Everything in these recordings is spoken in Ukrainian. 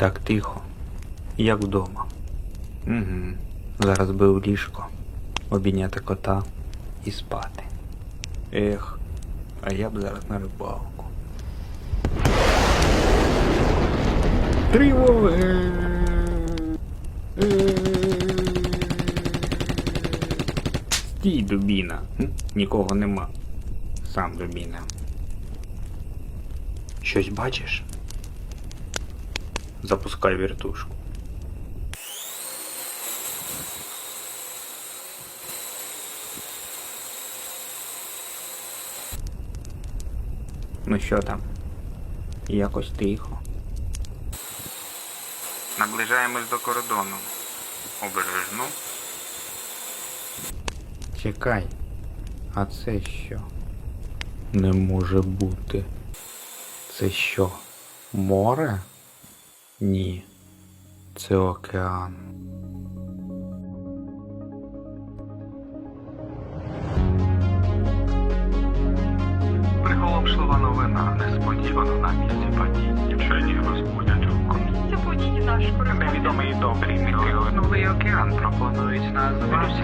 Так тихо, як вдома. Угу. Зараз би у ліжко, обійняти кота і спати. Ех, а я б зараз на рибалку. Тривога! Стій, дубіна. Нікого нема. Сам дубіна. Щось бачиш? Запускай вертушку. Ну що там? Якось тихо. Наближаємось до кордону. Обережно. Чекай. А це що? Не може бути. Це що? Море? Ні. Це океан. Приголомшлива новина несподівано на місці подій. Вчені розбудять у Місце події наш корабель. Невідомий добрий мільйон. Новий океан пропонують назвати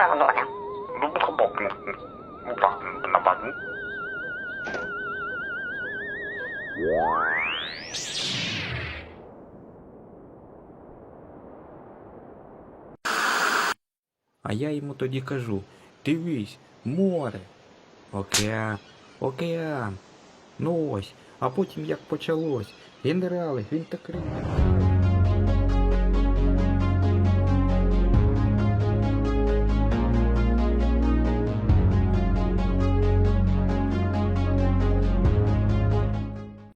Кінтон Океан Інтактивне ханамітер. А я йому тоді кажу: дивись, море, океан, океан. Ну ось, а потім як почалось. Генерали, він так кричав.